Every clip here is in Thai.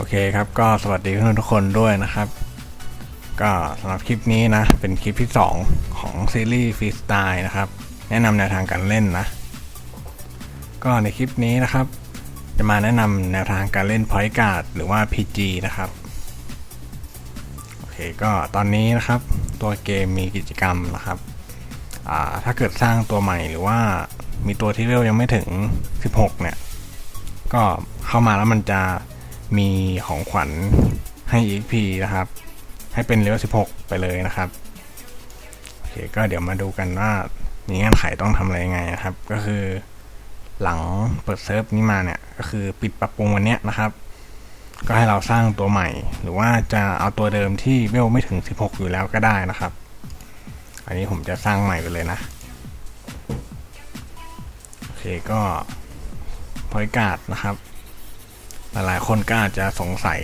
โอเคครับก็สวัสดีเพื่อนทุกคนด้วยนะครับ ก็สำหรับคลิปนี้นะ เป็นคลิปที่ 2 ของซีรีส์ฟรีสไตล์นะครับ แนะนำแนวทางการเล่นนะ ก็ในคลิปนี้นะครับ จะมาแนะนำแนวทางการเล่นพอยต์การ์ดหรือว่า PG นะครับโอเคก็ตอนนี้นะครับ ตัวเกมมีกิจกรรมนะครับถ้าเกิดสร้างตัวใหม่หรือว่ามีตัวที่เวลยังไม่ถึง 16 เนี่ย ก็เข้ามาแล้วมันจะ มีของขวัญให้ EXP นะครับ ให้เป็นเลเวล16 ไปเลยนะครับโอเคก็เดี๋ยวมาดูกันว่ามีเงื่อนไขต้องทำอะไรยังไงนะครับ ก็คือหลังเปิดเซิร์ฟนี้มาเนี่ย ก็คือปิดปรับปรุงวันนี้นะครับ ก็ให้เราสร้างตัวใหม่ หรือว่าจะเอาตัวเดิมที่เวลไม่ถึง 16 อยู่แล้วก็ได้นะครับ อันนี้ผมจะสร้างใหม่ไปเลยนะโอเคก็พอยการ์ดนะครับ หลายคนก็อาจจะสงสัย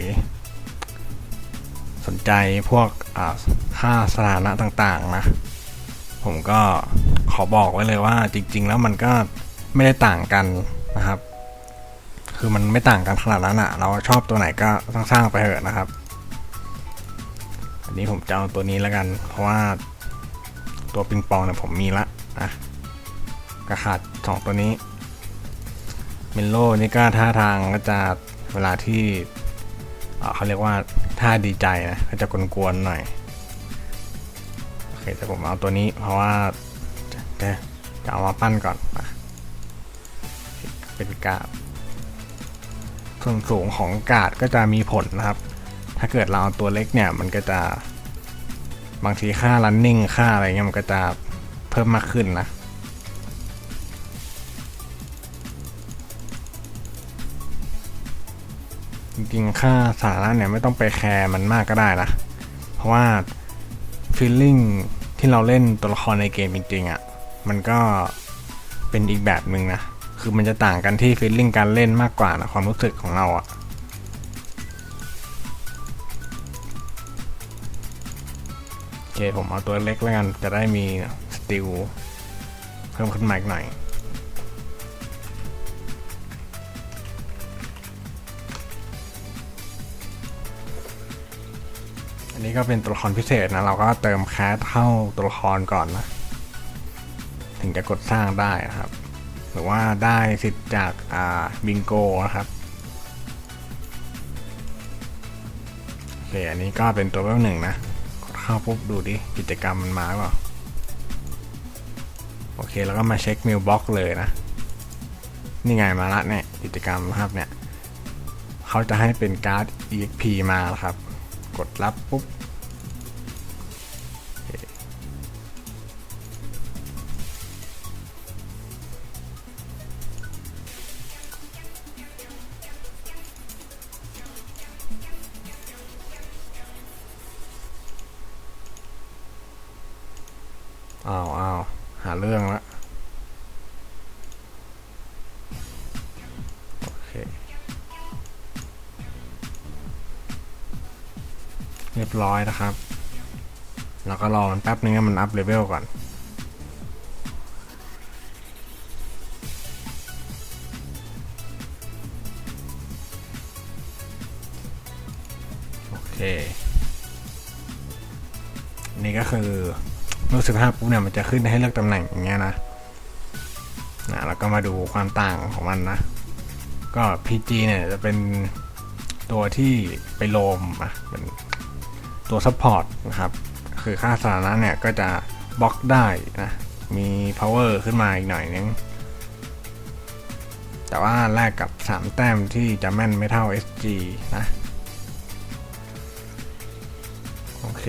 สนใจพวกค่าสถานะต่างๆนะ ผมก็ขอบอกไว้เลยว่าจริง ๆ แล้วมันก็ไม่ได้ต่างกันนะครับ คือมันไม่ต่างกันขนาดนั้นอะเราชอบตัวไหนก็สร้างไปเถอะนะครับ อันนี้ผมจะเอาตัวนี้แล้วกัน เพราะว่าตัวปิงปองเนี่ยผมมีละนะกระขาดสองตัวนี้เมนโลนี่ก็ท่าทางก็จะ เวลาที่เเขาเรียกว่าท่าดีใจนะก็จะกวนๆหน่อยโอเคแต่ผมเอาตัวนี้เพราะว่าจะจะจะเอามาปั้นก่อนเป็นกาดส่วนสูงของกาดก็จะมีผลนะครับ ถ้าเกิดเราเอาตัวเล็กเนี่ยมันก็จะบางทีค่า running ค่าอะไรเงี้ยมันก็จะเพิ่มมากขึ้นนะ ริงๆค่าสาระเนี่ยไม่ต้องไปแคร์มันมากก็ได้นะ เพราะว่าฟีลลิ่งที่เราเล่นตัวละครในเกมจริงๆอะ่ะมันก็เป็นอีกแบบหนึ่งนะ คือมันจะต่างกันที่ฟีลลิ่งการเล่นมากกว่านะความรู้สึกของเราอะ่ะโอเคผมเอาตัวเล็กแล้วกันจะได้มีสติลเพิ่มขึ้นมาอีกหน่อย นนี้ก็เป็นตัวละครพิเศษนะ เราก็เติมแคสเข้าตัวละครก่อนนะ ถึงจะกดสร้างได้นะครับ หรือว่าได้สิทธิ์จากอ่าบิงโกนะครับโอเคอันนี้ก็เป็นตัวเวลหนึ่งนะ กดเข้าปุ๊บดูดิกิจกรรมมันมาหรือเปล่าโอเคแล้วก็มาเช็คมิลบ็อกเลยนะ นี่ไงมาละเนี่ยกิจกรรมนะครับเนี่ย เขาจะให้เป็นการ์ด EXP มาแล้วครับ กดรับปุ๊บอ้าวอ้าวหาเรื่องละโอเค เรียบร้อยนะครับ แล้วก็รอมันแป๊บนึงให้มันอัพเลเวลก่อนโอเค นี่ก็คือรู้สึกภาพปุ๊บเนี่ยมันจะขึ้นให้เลือกตำแหน่งอย่างเงี้ยนะนะแล้วก็มาดูความต่างของมันนะ ก็ PG เนี่ยจะเป็นตัวที่ไปโลมอะเป็น ตัวซัพพอร์ตนะครับ คือค่าสถานะเนี่ยก็จะบล็อกได้นะ มี power ขึ้นมาอีกหน่อยนึง แต่ว่าแลกกับ 3 แต้มที่จะแม่นไม่เท่า SG นะ โอเค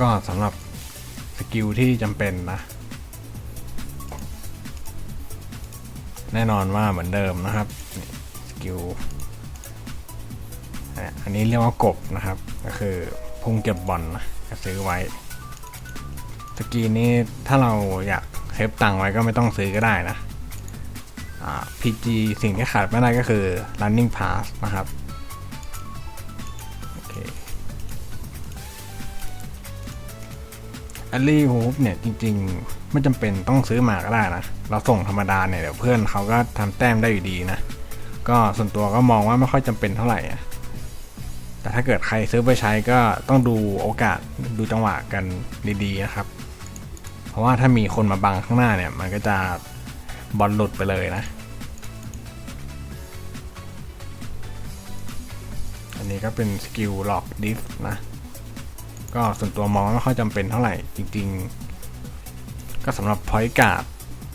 ก็สำหรับสกิลที่จำเป็นนะ แน่นอนว่าเหมือนเดิมนะครับสกิลอันนี้เรียกว่ากบนะครับ ก็คือพุ่งเก็บบอลนะซื้อไว้สกีนี้ถ้าเราอยากเซฟตังไว้ก็ไม่ต้องซื้อก็ได้นะอ่า PG สิ่งที่ขาดไม่ได้ก็คือ running pass นะครับ แอลลี่ฮูฟเนี่ยจริง ๆ ไม่จำเป็นต้องซื้อมาก็ได้นะ เราส่งธรรมดาเนี่ยเดี๋ยวเพื่อนเขาก็ทำแต้มได้อยู่ดีนะ ก็ส่วนตัวก็มองว่าไม่ค่อยจำเป็นเท่าไหร่แต่ถ้าเกิดใครซื้อไปใช้ก็ต้องดูโอกาสดูจังหวะกันดีๆนะครับ เพราะว่าถ้ามีคนมาบังข้างหน้าเนี่ย มันก็จะบอลหลุดไปเลยนะ อันนี้ก็เป็นสกิลหลอกดิฟนะ ก็ส่วนตัวมองไม่ค่อยจำเป็นเท่าไหร่ จริง ๆ ก็สำหรับพอยต์การ์ด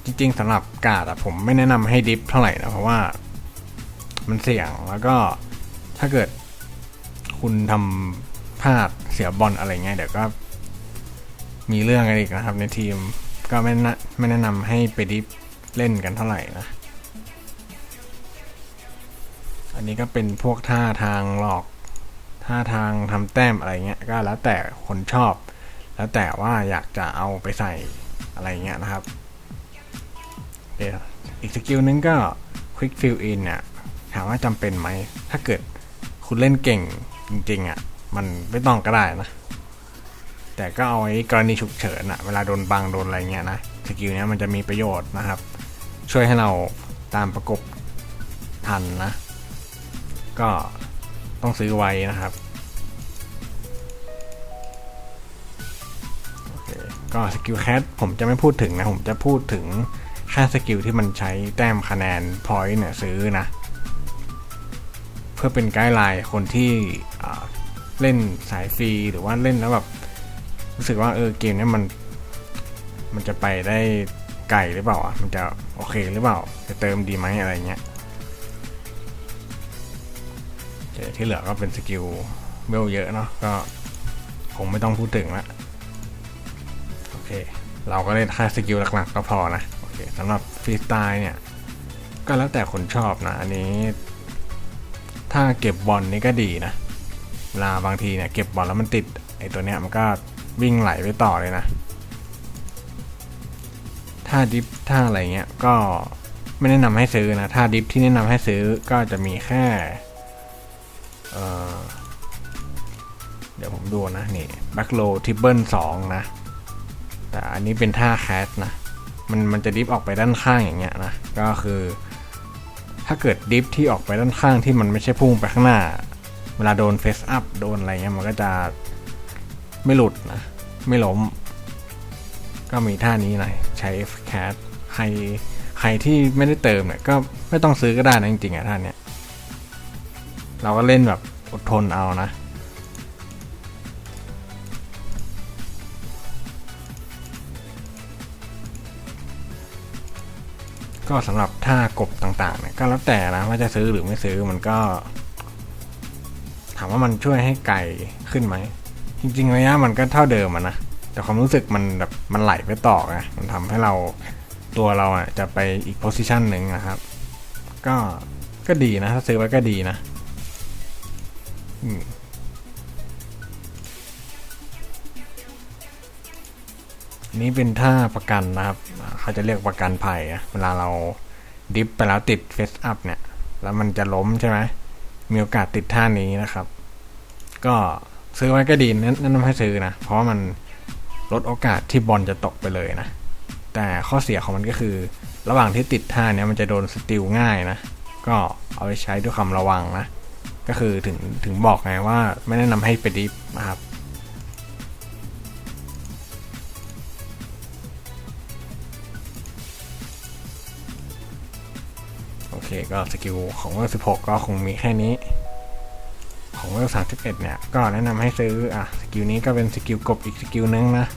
จริง ๆสำหรับการ์ดอะผมไม่แนะนำให้ดิฟเท่าไหร่นะเพราะว่ามันเสี่ยงแล้วก็ถ้าเกิดคุณทำพลาดเสียบอลอะไรเงี้ยเดี๋ยวก็ มีเรื่องอะไรอีกนะครับ ในทีมก็ไม่นะไม่แนะนำให้ไปดิฟเล่นกันเท่าไหร่นะ อันนี้ก็เป็นพวกท่าทางหลอก ท่าทางทำแต้มอะไรเงี้ยก็แล้วแต่คนชอบ แล้วแต่ว่าอยากจะเอาไปใส่อะไรเงี้ยนะครับเดี๋ยวอีกสกิลนึงก็ Quick Fill In เนี่ยถามว่าจำเป็นไหม ถ้าเกิดคุณเล่นเก่งจริงๆอะ มันไม่ต้องก็ได้นะ แต่ก็เอาไว้กรณีฉุกเฉินอะเวลาโดนบังโดนอะไรเงี้ยนะ สกิลเนี้ยมันจะมีประโยชน์นะครับ ช่วยให้เราตามประกบทันนะ ก็ ต้องซื้อไว้นะครับก็สกิลแคทผมจะไม่พูดถึงนะ ผมจะพูดถึงค่าสกิลที่มันใช้แต้มคะแนนพอยต์เนี่ยซื้อนะ เพื่อเป็นไกด์ไลน์คนที่เล่นสายฟรีหรือว่าเล่นแล้วแบบรู้สึกว่าเออเกมนี้มัน มันจะไปได้ไกลหรือเปล่าอะมันจะโอเคหรือเปล่า จะเติมดีไหมอะไรเงี้ย ที่เหลือก็เป็นสกิลเวลเยอะเนาะก็คงไม่ต้องพูดถึงละโอเค เราก็เล่นแค่สกิลหลักๆก็พอนะโอเคสำหรับฟรีสไตล์เนี่ย ก็แล้วแต่คนชอบนะ อันนี้ ถ้าเก็บบอลนี่ก็ดีนะเวลาบางทีเนี่ยเก็บบอลแล้วมันติดไอ้ตัวเนี้ยมันก็วิ่งไหลไปต่อเลยนะ ถ้าดิฟถ้าอะไรเงี้ยก็ไม่แนะนำให้ซื้อนะ ถ้าดิฟที่แนะนำให้ซื้อก็จะมีแค่ เดี๋ยวผมดูนะ นี่แบ็คโลทิปเปิลสองนะ แต่อันนี้เป็นท่าแคสนะ มันมันจะดิฟออกไปด้านข้างอย่างเงี้ยนะ ก็คือ ถ้าเกิดดิฟที่ออกไปด้านข้างที่มันไม่ใช่พุ่งไปข้างหน้า เวลาโดนเฟสอัพโดนอะไรเงี้ยมันก็จะไม่หลุดนะ ไม่ล้ม ก็มีท่านี้นะใช้แคสใครใครที่ไม่ได้เติมเนี่ยก็ไม่ต้องซื้อก็ได้นะจริงๆอะท่านเนี้ย เราก็เล่นแบบอดทนเอานะ ก็สำหรับท่ากบต่างๆเนี่ยก็แล้วแต่นะว่าจะซื้อหรือไม่ซื้อมันก็ ถามว่ามันช่วยให้ไก่ขึ้นไหม จริงๆระยะมันก็เท่าเดิมอะนะแต่ความรู้สึกมันแบบมันไหลไปต่อไงมันทำให้เราตัวเราอะจะไปอีกโพสิชันหนึ่งนะครับ ก็ก็ดีนะ ถ้าซื้อไว้ก็ดีนะ นี้เป็นท่าประกันนะครับ เขาจะเรียกประกันภัยเวลาเราดิฟไปแล้วติดเฟสอัพเนี่ย แล้วมันจะล้มใช่ไหม มีโอกาสติดท่านี้นะครับ ก็ซื้อไว้ก็ดีแนะแนะนำให้ซื้อนะ เพราะว่ามันลดโอกาสที่บอลจะตกไปเลยนะ แต่ข้อเสียของมันก็คือ ระหว่างที่ติดท่าเนี้ยมันจะโดนสติลง่ายนะ ก็เอาไปใช้ด้วยความระวังนะ ก็คือถึงถึงบอกไงว่าไม่แนะนำให้ไปดิฟนะครับโอเคก็สกิลของเวล16ก็คงมีแค่นี้ ของเวล31เอ็ดเนี่ยก็แนะนำให้ซื้ออะสกิลนี้ก็เป็นสกิลกบอีกสกิลนึงนะ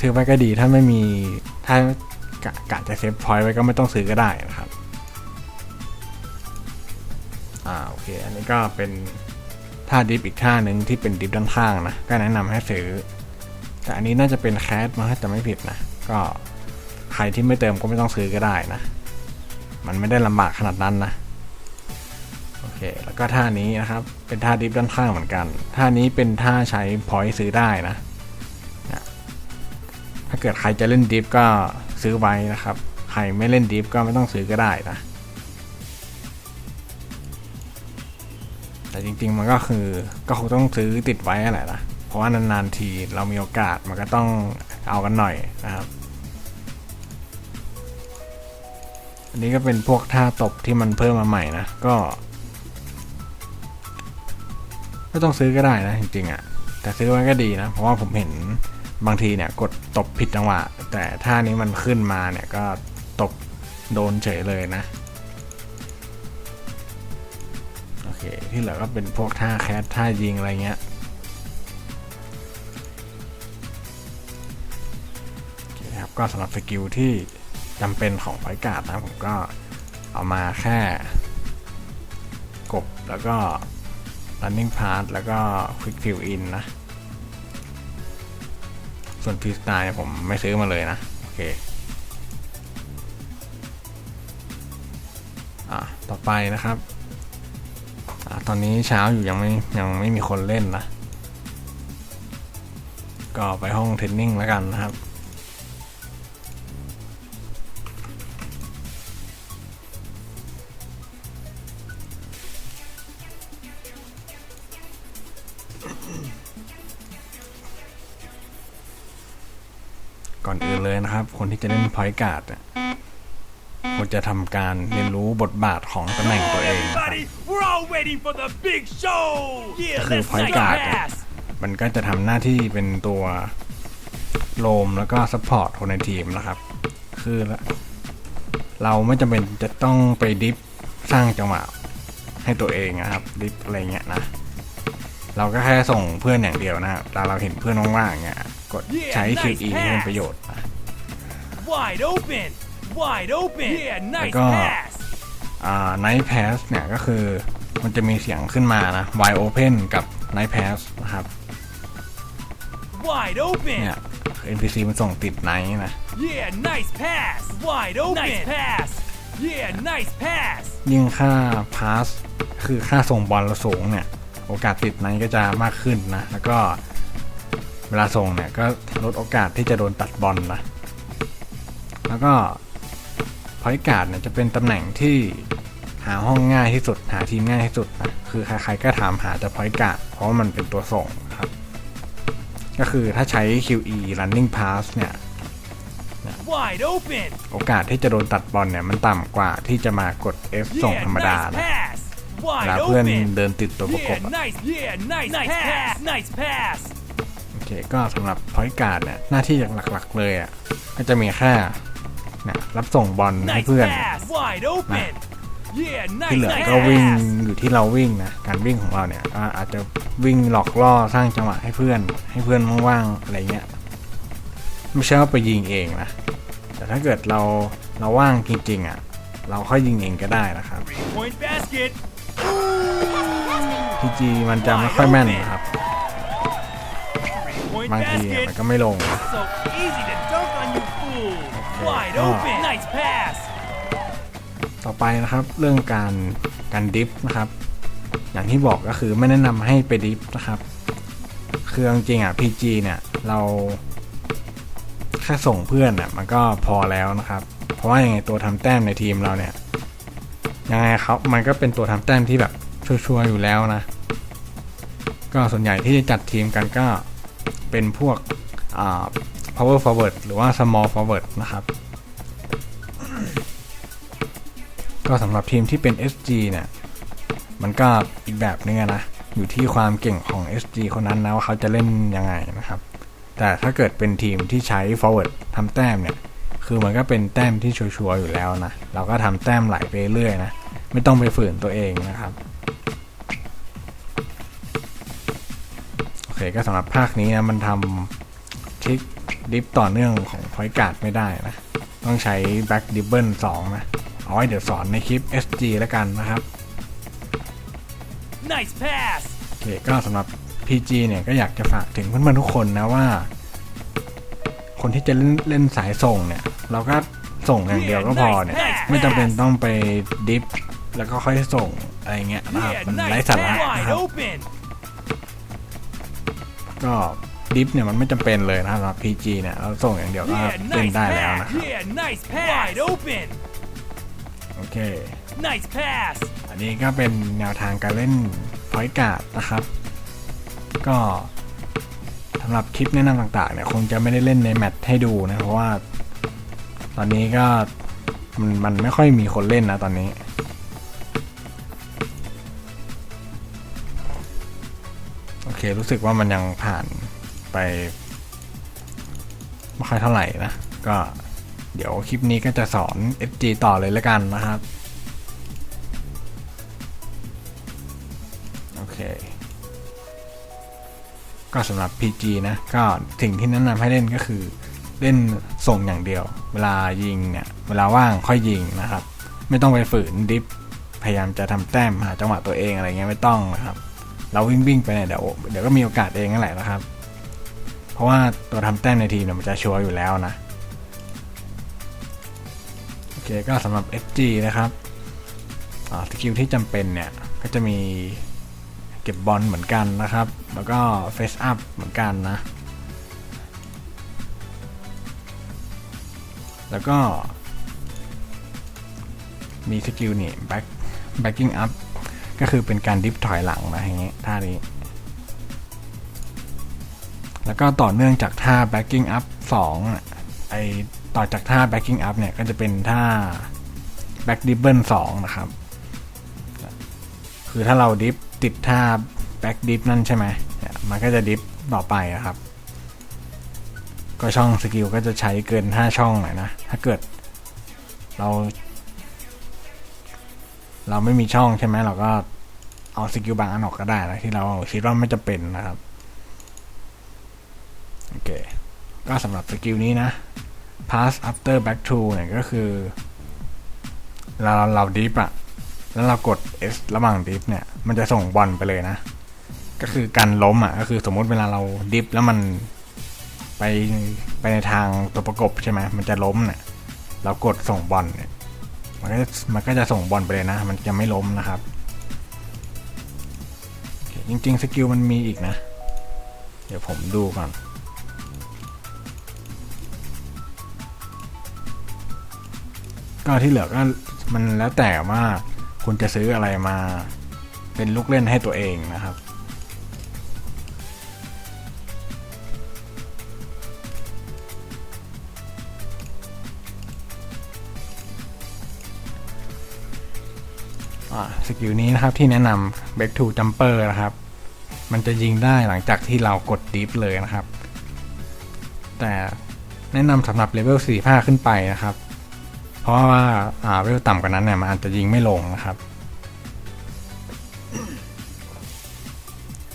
ซื้อไปก็ดีถ้าไม่มีถ้ากะกะจะเซฟพอยต์ไว้ก็ไม่ต้องซื้อก็ได้นะครับ อ่าโอเค อันนี้ก็เป็นท่าดิฟอีกท่าหนึ่งที่เป็นดิฟด้านข้างนะ ก็แนะนำให้ซื้อ แต่อันนี้น่าจะเป็นแคสมาถ้าจะไม่ผิดนะ ก็ใครที่ไม่เติมก็ไม่ต้องซื้อก็ได้นะ มันไม่ได้ลำบากขนาดนั้นนะ โอเค แล้วก็ท่านี้นะครับ เป็นท่าดิฟด้านข้างเหมือนกัน ท่านี้เป็นท่าใช้พอยต์ซื้อได้นะนะถ้าเกิดใครจะเล่นดิฟก็ซื้อไว้นะครับ ใครไม่เล่นดิฟก็ไม่ต้องซื้อก็ได้นะ แต่จริง ๆ มันก็คือก็คงต้องซื้อติดไว้แหละนะเพราะะว่านานๆทีเรามีโอกาสมันก็ต้องเอากันหน่อยนะครับ อันนี้ก็เป็นพวกท่าตบที่มันเพิ่มมาใหม่นะก็ไม่ต้องซื้อก็ได้นะจริงๆอะ่ะแต่ซื้อไว้ก็ดีนะ เพราะว่าผมเห็นบางทีเนี่ยกดตบผิดจังหวะ แต่ท่านี้มันขึ้นมาเนี่ยก็ตบโดนเฉยเลยนะ ที่เหลือก็เป็นพวกท่าแคสท่ายิงอะไรเงี้ยโอเคครับก็สำหรับสกิลที่จำเป็นของไฟกาดนะผมก็เอามาแค่กบแล้วก็ running pass แล้วก็ quick fill in นะ ส่วน p ีสไตล์ผมไม่ซื้อมาเลยนะ โอเคอะต่อไปนะครับ ตอนนี้เช้าอยู่ยังไม่ยังไม่มีคนเล่นนะ ก็ไปห้องเทรนนิ่งแล้วกันนะครับก่อนอื่นเลยนะครับ คนที่จะเล่นพอยการ์ดควรจะทำการเรียนรู้บทบาทของตำแหน่งตัวเองนะครับ waiting for the big show. Yeah, ก็คือ let's พอย take การ์ a ด pass. มันก็จะทำหน้าที่เป็นตัวโลมแล้วก็ซัพพอร์ตคนในทีมนะครับ คือเราไม่จำเป็นจะต้องไปดิฟสร้างจังหวะให้ตัวเองนะครับ ดิฟอะไรเงี้ยนะ เราก็แค่ส่งเพื่อนอย่างเดียวนะครับแต่เราเห็นเพื่อนว่างๆเงี้ยกดใช้ QE ให้เป็นประโยชน์นะ Wide open. Wide open. Yeah, nice go. pass. อ่า Night Pass เนี่ยก็คือ มันจะมีเสียงขึ้นมานะ Wide Open กับ Night Pass นะครับ Wide open. เนี่ย NPC มันส่งติด Night นะ Yeah, nice pass. Wide open. Nice pass. Yeah, nice pass. ยิ่งค่าพาสคือค่าส่งบอลเราสูงเนี่ย โอกาสติดไนท์ก็จะมากขึ้นนะ แล้วก็เวลาส่งเนี่ย ก็ลดโอกาสที่จะโดนตัดบอลนะ แล้วก็พอยการ์ดเนี่ยจะเป็นตำแหน่งที่ หาห้องง่ายที่สุด หาทีมง่ายที่สุดนะคือใครๆก็ถามหาแต่พอยการ์ดเพราะว่ามันเป็นตัวส่งนะครับ ก็คือถ้าใช้ QE running pass เนี่ย Wide open. โอกาสที่จะโดนตัดบอลเนี่ย มันต่ำกว่าที่จะมากด F ส่ง Yeah, ธรรมดา nice นะ pass. เว Wide ลาเพื่อน open. เดินติดตัวประกบ Yeah, อะ nice. Yeah, nice, nice pass. Nice pass. โอเคก็สำหรับพอยการ์ดเนี่ย หน้าที่หลักๆเลยอะก็จะมีแค่เนี่ยรับส่งบอลให้ Nice เพื่อน pass. Wide open. Yeah, ที่ nice, เหลือ nice ก็วิ่ง pass. อยู่ที่เราวิ่งนะการวิ่งของเราเนี่ยก็อาจจะวิ่งหลอกล่อสร้างจังหวะให้เพื่อน ให้เพื่อนว่างๆอะไรเงี้ยไม่ใช่ว่าไปยิงเองนะแต่ถ้าเกิดเราเราว่างจริงๆอะเราค่อยยิงเองก็ได้นะครับ Point basket. ทีจีมันจะไม่ค่อยแม่นนะครับ Point บางทีอะ basket. มันก็ไม่ลงน ต่อไปนะครับ เรื่องการการดิฟนะครับ อย่างที่บอกก็คือไม่แนะนำให้ไปดิฟนะครับคือจริงๆอะ PG เนี่ยเราแค่ส่งเพื่อนอะมันก็พอแล้วนะครับ เพราะว่ายังไงตัวทำแต้มในทีมเราเนี่ยยังไงครับมันก็เป็นตัวทำแต้มที่แบบชัวร์ๆอยู่แล้วนะ ก็ส่วนใหญ่ที่จะจัดทีมกันก็เป็นพวกอ่า power forward หรือว่า small forward นะครับ ก็สำหรับทีมที่เป็น SG เนี่ย มันก็อีกแบบนึงนะ อยู่ที่ความเก่งของ SG คนนั้นนะว่าเขาจะเล่นยังไงนะครับ แต่ถ้าเกิดเป็นทีมที่ใช้ forward ทำแต้มเนี่ย คือมันก็เป็นแต้มที่ชัวร์ๆอยู่แล้วนะ เราก็ทำแต้มไหลไปเรื่อยนะ ไม่ต้องไปฝืนตัวเองนะครับโอเคก็สำหรับภาคนี้นะมันทำทริกดิฟต่อเนื่องของพอยการ์ดไม่ได้นะ ต้องใช้ back dribble 2นะ ไว้เดี๋ยวสอนในคลิป SG แล้วกันนะครับ Nice pass. โอเคก็สำหรับ PG เนี่ยก็อยากจะฝากถึงเพื่อนๆทุกคนนะว่า คนที่จะเล่นเล่นสายส่งเนี่ย เราก็ส่งอย่างเดียวก็พอเนี่ย ไม่จำเป็นต้องไปดิฟแล้วก็ค่อยส่งอะไรเงี้ยนะครับ Yeah, มันไร้ nice สาระ pass. นะ Wide ครับ open. ก็ดิฟเนี่ยมันไม่จำเป็นเลยนะครับสำหรับ PG เนี่ยเราส่งอย่างเดียวก็ Yeah, เล่น nice ได้แล้ว pass. นะครับ โอเค Nice pass. อันนี้ก็เป็นแนวทางการเล่นพอยการ์ดนะครับ ก็ำหรับคลิปแนะนำต่างๆเนี่ยคงจะไม่ได้เล่นในแมตช์ให้ดูนะ เพราะว่า ตอนนี้ก็มันมันไม่ค่อยมีคนเล่นนะตอนนี้ โอเครู้สึกว่ามันยังผ่านไปไม่ค่อยเท่าไหร่นะ ก็ เดี๋ยวคลิปนี้ก็จะสอน SG ต่อเลยล้วกันนะครับ โอเค ก็สำหรับ PG นะ ก็สิ่งที่แนะนำให้เล่นก็คือเล่นส่งอย่างเดียว เวลายิงเนี่ย เวลาว่างค่อยยิงนะครับ ไม่ต้องไปฝืนดิฟ พยายามจะทำแต้มหาจังหวะตัวเองอะไรเงี้ยไม่ต้องนะครับ เราวิ่งวิ่งไปเนี่ยเดี๋ยวเดี๋ยวก็มีโอกาสเองนั่นแหละนะครับ เพราะว่าตัวทำแต้มในทีมเนี่ยมันจะชัวร์อยู่แล้วนะ เคก็สำหรับ SG นะครับสกิลที่จำเป็นเนี่ย ก็จะมีเก็บบอลเหมือนกันนะครับ แล้วก็เฟสอัพเหมือนกันนะ แล้วก็ มีสกิลนี่ back backing up ก็คือเป็นการดิฟถอยหลังนะอย่างเงี้ยท่านี้ แล้วก็ต่อเนื่องจากท่า backing up 2อะ ไอต่อจากท่า backing up เนี่ย ก็จะเป็นท่า back dribble 2นะครับ คือถ้าเราดิฟติดท่า back dip นั่นใช่ไหมเนี่ยมันก็จะดิฟต่อไปนะครับ ก็ช่องสกิลก็จะใช้เกิน 5 ช่องหน่อยนะ ถ้าเกิด เรา เราไม่มีช่องใช่ไหมเราก็เอาสกิลบางอันออกก็ได้นะที่เราคิดว่าไม่จะเป็นนะครับ โอเค ก็สำหรับสกิลนี้นะ pass after back to เนี่ยก็คือ เราเราดิฟอะแล้วเรากด S ระหว่างดิฟเนี่ย มันจะส่งบอลไปเลยนะ ก็คือการล้มอะก็คือสมมติเวลาเราดิฟแล้วมันไปไปในทางตัวประกบใช่ไหมมันจะล้มเนี่ยเรากดส่งบอลเนี่ยมันก็จะมันก็จะส่งบอลไปเลยนะ มันจะไม่ล้มนะครับ จริงๆสกิลมันมีอีกนะ เดี๋ยวผมดูก่อน ก็ที่เหลือก็มันแล้วแต่ว่าคุณจะซื้ออะไรมาเป็นลูกเล่นให้ตัวเองนะครับ สกิลนี้นะครับที่แนะนำ back to jumper นะครับ มันจะยิงได้หลังจากที่เรากดดิฟเลยนะครับ แต่แนะนำสำหรับเลเวล45 ขึ้นไปนะครับ ราะว่าอ่าเลเวลต่ำกว่านั้นเนี่ยมันอาจจะยิงไม่ลงนะครับ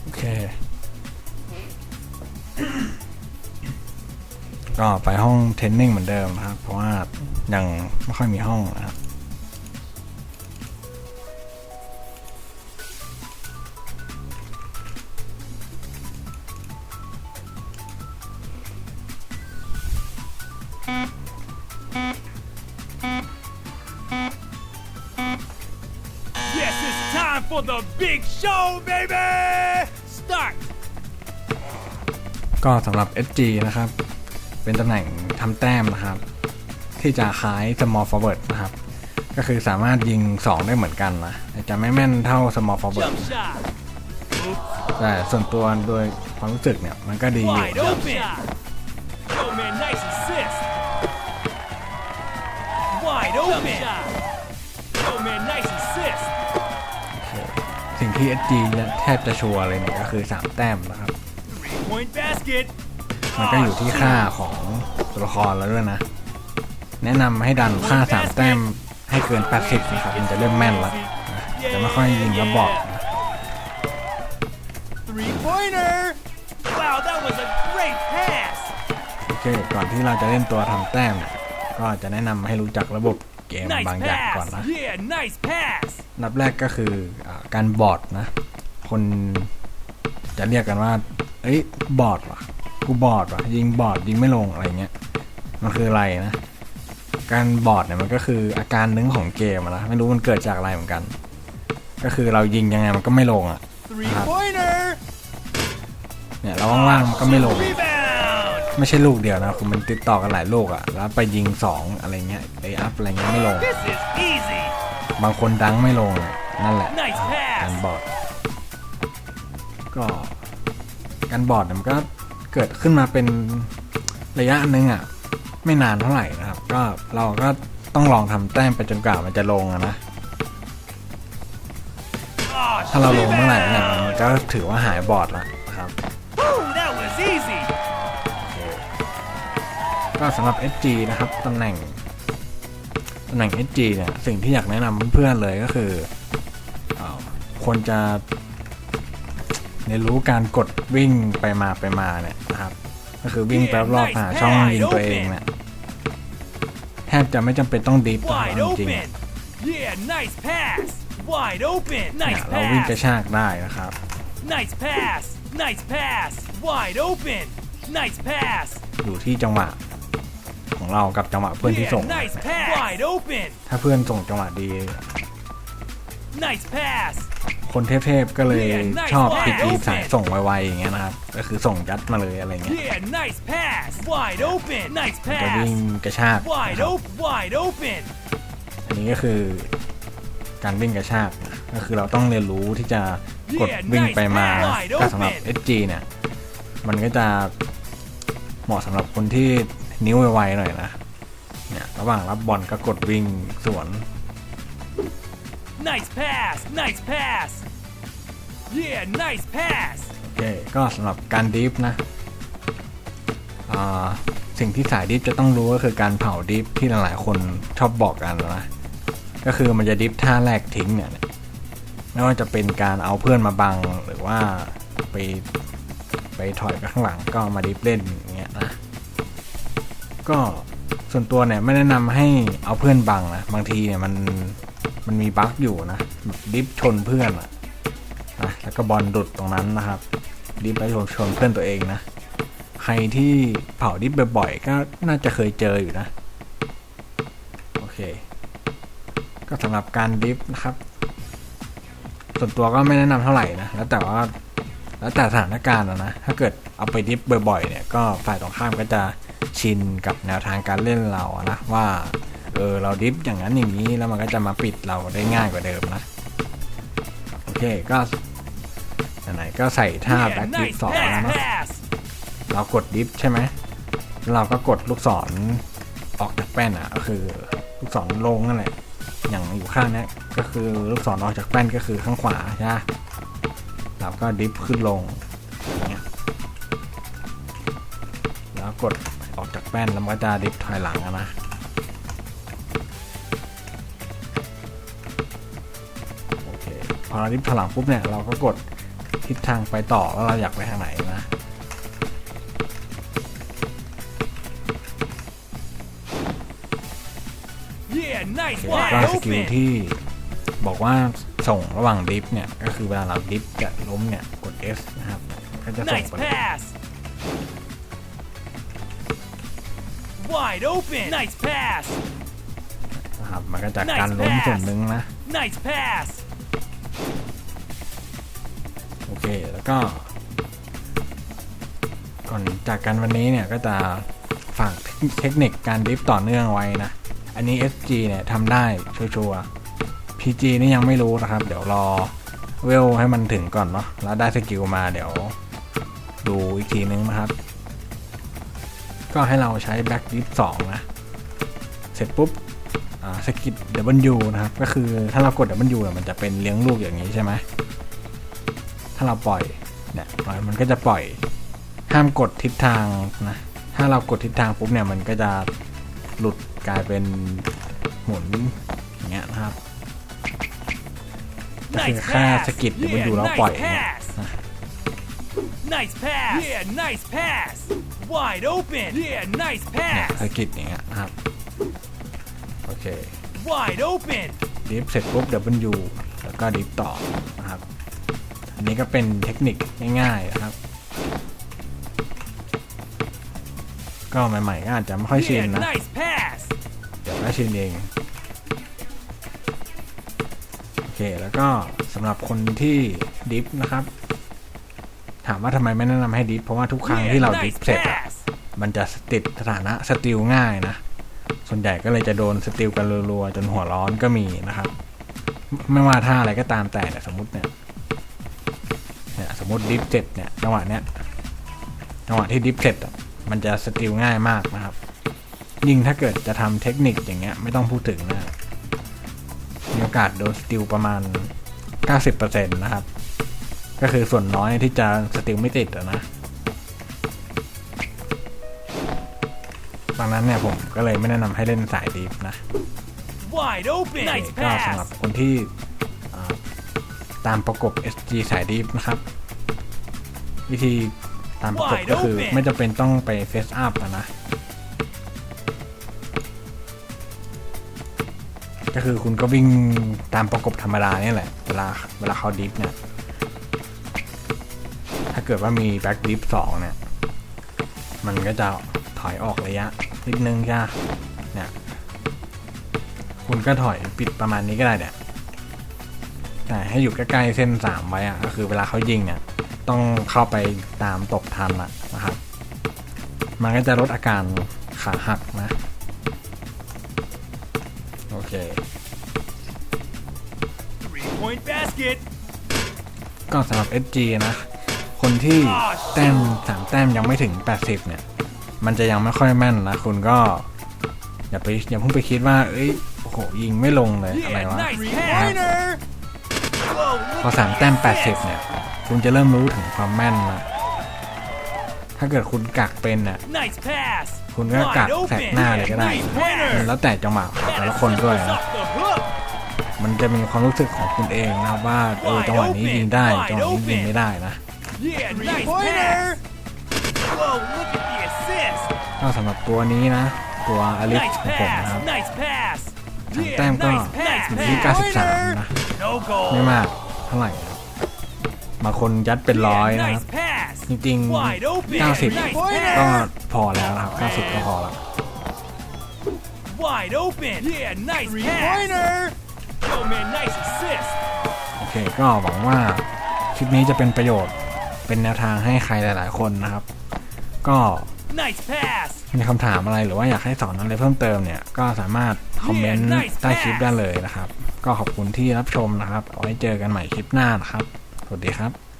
โอเค ก็ไปห้องเทรนนิ่งเหมือนเดิมนะครับ เพราะว่ายังไม่ค่อยมีห้องนะครับ ก็สำหรับ SG นะครับ เป็นตำแหน่งทำแต้มนะครับ ที่จะคล้าย small forward นะครับ ก็คือสามารถยิง 2 ได้เหมือนกันนะแต่จะไม่แม่นเท่า small forward Jump shot. แต่ส่วนตัวโดยความรู้สึกเนี่ย มันก็ดีอยู่ Wide open. Yo, man, nice assist. Wide open. Yo, man, nice assist. สิ่งที่ SG แทบจะชัวร์เลยเนี่ยก็คือ 3 แต้มนะครับ Point basket. มันก็อยู่ที่ค่าของตัวละครแล้วด้วยนะ แนะนำให้ดันค่า3แต้มให้เกิน 80นะครับมันจะเริ่มแม่นละนะจะไม่ค่อยยิงแล้วบอกนะ Three pointer. Wow, that was a great pass. โอเคก่อนที่เราจะเล่นตัวทำแต้มเนี่ยก็จะแนะนำให้รู้จักระบบเกม Nice บางอย่างก่อน pass. นะ Yeah, nice pass. อันดับแรกก็คืออาการบอดนะ คนจะเรียกกันว่า เอ้ยบอดว่ะกูบอดว่ะยิงบอดยิงไม่ลงอะไรเงี้ยมันคืออะไรนะการบอดเนี่ยมันก็คืออาการนึงของเกมอะนะไม่รู้มันเกิดจากอะไรเหมือนกัน ก็คือเรายิงยังไงมันก็ไม่ลงอะ Three Uh-huh. pointer. เนี่ยเราว่างๆมันก็ไม่ลง Rebound. ไม่ใช่ลูกเดียวนะคือมันติดต่อกันหลายลูกอะแล้วไปยิงสองอะไรเงี้ยไปอัพอะไรเงี้ยไม่ลง This is easy. บางคนดังไม่ลงอะนั่นแหละ Nice การ pass. บอร์ดก็ การบอร์ดเนี่ยมันก็เกิดขึ้นมาเป็นระยะหนึ่งอะไม่นานเท่าไหร่นะครับ ก็เราก็ต้องลองทำแต้มไปจนกว่ามันจะลงะนะ ถ้าเราลงเมื่อไหร่เนี่ยมันก็ถือว่าหายบอร์ดแล้วนะครับก็สำหรับ SG นะครับตำแหน่งตำแหน่ง SG เนี่ยสิ่งที่อยากแนะนำเพื่อนๆเลยก็คืออควรจะ เรียนรู้การกดวิ่งไปมาไปมาเนี่ยนะครับ ก็คือวิ่งไปรอบหาช่องยิงตัวเองเนี่ยแทบจะไม่จำเป็นต้องดิฟจริงเนี่ยเราวิ่งกระชากได้นะครับ Nice pass. Nice pass. Wide open. Nice pass. อยู่ที่จังหวะของเรากับจังหวะเพื่อนที่ส่ง nice pass. Wide open. ถ้าเพื่อนส่งจังหวะดี Nice pass. คนเทพๆก็เลย Yeah, nice ชอบ pass. พิกอีสายส่งไวๆอย่างเงี้ยนะครับ ก็คือส่งยัดมาเลยอะไรเงี้ย Yeah, nice pass. Wide open. Nice จะวิ่ง pass. กระชาก Wide นะครับ open. Wide open. อันนี้ก็คือการวิ่งกระชากนะก็คือเราต้องเรียนรู้ที่จะกด Yeah, วิ่ง nice ไปมา pass. Wide ก็สำหรับ open. SG เนี่ย มันก็จะเหมาะสำหรับคนที่นิ้วไวๆหน่อยนะเนี่ยระหว่างรับบอลก็กดวิ่งสวน Nice pass. Nice pass. Yeah, nice pass. โอเคก็สำหรับการดิฟนะสิ่งที่สายดิฟจะต้องรู้ก็คือการเผาดิฟที่หลายๆ คนชอบบอกกันนะก็คือมันจะดิฟท่าแรกทิ้งเนี่ยไม่ว่าจะเป็นการเอาเพื่อนมาบังหรือว่าไปไปถอยไปข้างหลังก็มาดิฟเล่นอย่างเงี้ยนะก็ส่วนตัวเนี่ยไม่แนะนำให้เอาเพื่อนบังนะบางทีเนี่ยมัน มันมีบั๊กอยู่นะแบบดิฟชนเพื่อนอะนะแล้วก็บอลดุดตรงนั้นนะครับ ดิฟไปชนชนเพื่อนตัวเองนะ ใครที่เผาดิฟบ่อยๆก็น่าจะเคยเจออยู่นะ โอเค ก็สำหรับการดิฟนะครับ ส่วนตัวก็ไม่แนะนำเท่าไหร่นะ แล้วแต่ว่าแล้วแต่สถานการณ์นะ ถ้าเกิดเอาไปดิฟบ่อยๆเนี่ย ก็ฝ่ายตรงข้ามก็จะชินกับแนวทางการเล่นเราอะนะว่า เออเราดิฟอย่างนั้นอย่างนี้แล้วมันก็จะมาปิดเราได้ง่ายกว่าเดิมนะโอเคก็ไหนๆก็ใส่ท่า Yeah, แบ็คดิฟ nice สองแล้ว pass. เนาะ pass. เรากดดิฟใช่ไหมแล้วเราก็กดลูกศรออกจากแป้นอะก็คือ ลูกศรลงนั่นแหละอย่างอยู่ข้างเนี้ยก็คือลูกศรออกจากแป้นก็คือข้างขวาใช่ไหมเราก็ดิฟขึ้นลงอย่างเงี้ยแล้วกดออกจากแป้นแล้วมันก็จะดิฟถอยหลังอะนะ พอเราดิฟถอยหลังปุ๊บเนี่ยเราก็กดทิศทางไปต่อว่าเราอยากไปทางไหนนะ Yeah, nice โอเคแล้วก็ wide สกิล open. ที่บอกว่าส่งระหว่างดิฟเนี่ย ก็คือเวลาเราดิฟจะล้มเนี่ย กด S นะครับ ก็จะส่ง Nice ไปเลย pass. Wide open. Nice pass. นะครับมันก็จะ Nice การล้ม pass ส่วนหนึ่งนะ Nice pass. แล้วก็ก่อนจากกันวันนี้เนี่ยก็จะฝากเทคนิคการดิฟต่อเนื่องไว้นะ อันนี้ SG เนี่ยทำได้ชัวร์ๆ PG นี่ยังไม่รู้นะครับ เดี๋ยวรอเวลให้มันถึงก่อนเนาะแล้วได้สกิลมาเดี๋ยวดูอีกทีนึงนะครับ ก็ให้เราใช้ Back Dip 2นะ เสร็จปุ๊บสกิด W นะครับ ก็คือถ้าเรากด W เนี่ยมันจะเป็นเลี้ยงลูกอย่างนี้ใช่ไหมาเราปล่อยเนี่ยมันก็จะปล่อยห้ามกดทิศทางนะถ้าเรากดทิศทางปุ๊บเนี่ยมันก็จะหลุดกลายเป็นหมุนอย่างเงี้ยนะครับก็คือ Nice ค่า pass. สกิด Yeah, W แล้วปล่อย nice เนี่ย pass. นะ Nice pass. Yeah, nice pass. Wide open. Yeah, nice เนี่ย pass. สกิดอย่างเงี้ยนะครับ โอเค Wide open. ดิฟเสร็จปุ๊บ W แล้วก็ดิฟต่อ นะครับอันนี้ก็เป็นเทคนิคง่ายๆนะครับ ก็ใหม่ๆก็อาจจะไม่ค่อยชิน Yeah, นะ nice pass. เดี๋ยวก็ชินเอง โอเค แล้วก็สำหรับคนที่ดิฟนะครับ ถามว่าทำไมไม่แนะนำให้ดิฟเพราะว่าทุกครั้ง Yeah, ที่เราดิฟ nice เสร็จอะ pass. มันจะติดสถานะสติลง่ายนะ ส่วนใหญ่ก็เลยจะโดนสติลกันรัวๆจนหัวร้อนก็มีนะครับ ไม่ว่าท่าอะไรก็ตามแต่เนี่ยสมมติเนี่ย เนี่ยสมมติดิฟเจ็ดเนี่ยจังหวะเนี้ยจังหวะที่ดิฟเสร็จอะมันจะสติลง่ายมากนะครับ ยิ่งถ้าเกิดจะทำเทคนิคอย่างเงี้ยไม่ต้องพูดถึงนะมีโอกาสโดนสติลประมาณ 90%นะครับ ก็คือส่วนน้อยที่จะสติลไม่ติดอะนะดังนั้นเนี่ยผมก็เลยไม่แนะนำให้เล่นสายดีฟนะ Wide open. Nice ก็สำหรับ pass. คนที่อ่า ตามประกบ SG สายดีฟนะครับ วิธีตามประกบก็คือไม่จำเป็นต้องไปเฟซอัพนะ ก็คือคุณก็วิ่งตามประกบธรรมดาเนี่ยแหละ เวลาเวลาเขาดิฟเนี่ย ถ้าเกิดว่ามีแบ็กดิฟสองเนี่ย มันก็จะถอยออกระยะนิดนึงจ้าเนี่ย คุณก็ถอยปิดประมาณนี้ก็ได้เนี่ย แต่ให้อยู่ใกล้ๆเส้นสามไว้อะก็คือเวลาเขายิงเนี่ย ต้องเข้าไปตามตบทันอะนะครับ มันก็จะลดอาการขาหักนะ โอเค Three point basket. ก็สำหรับ SG นะ คนที่แต้มสามแต้มยังไม่ถึง 80 เนี่ย มันจะยังไม่ค่อยแม่นนะ คุณก็ อย่าไปอย่าเพิ่งไปคิดว่า เอ้ยโอ้โหยิงไม่ลงเลยอะไร Yeah, วะ พอ look สาม at แต้ม this 80 เนี่ย คุณจะเริ่มรู้ถึงความแม่นนะถ้าเกิดคุณกักเป็นน่ะ Nice pass. คุณก็กัก Wide แสก open. หน้าเลยก็ได้ Nice มัน pointer. แล้วแต่จังหวะแต่ละคนด้วย That's นะ off the hook. มันจะมีความรู้สึกของคุณเองนะครับว่าเออจังหวะนี้ยิงได้จังหวะนี้ยิงไม่ได้นะ Yeah, nice pass. Whoa, look at the assist. ก็สำหรับตัวนี้นะ ตัวอลิส Nice ของผมนะครับ pass. Nice pass. สาม Yeah, แต้มก็ nice pass. อยู่ที่ 93 นะ No goal. ไม่มากเท่าไหร่นะบางคนยัดเป็นร้อย Yeah, นะครับ nice pass. จริง Wide open. ๆ90 Nice ก็ pass. พอแล้วนะครับ 90 ก็พอแล้ว Wide open. Yeah, nice pass. Yo, man, nice assist. โอเค ก็หวังว่าคลิปนี้จะเป็นประโยชน์ เป็นแนวทางให้ใครหลาย ๆ คนนะครับ ก็ Nice pass. มีคำถามอะไรหรือว่าอยากให้สอนอะไรเพิ่มเติมเนี่ย ก็สามารถคอมเมนต์ Yeah, nice ใต้คลิปได้เลยนะครับ ก็ขอบคุณที่รับชมนะครับ ไว้เจอกันใหม่คลิปหน้านะครับ สวัสดีครับ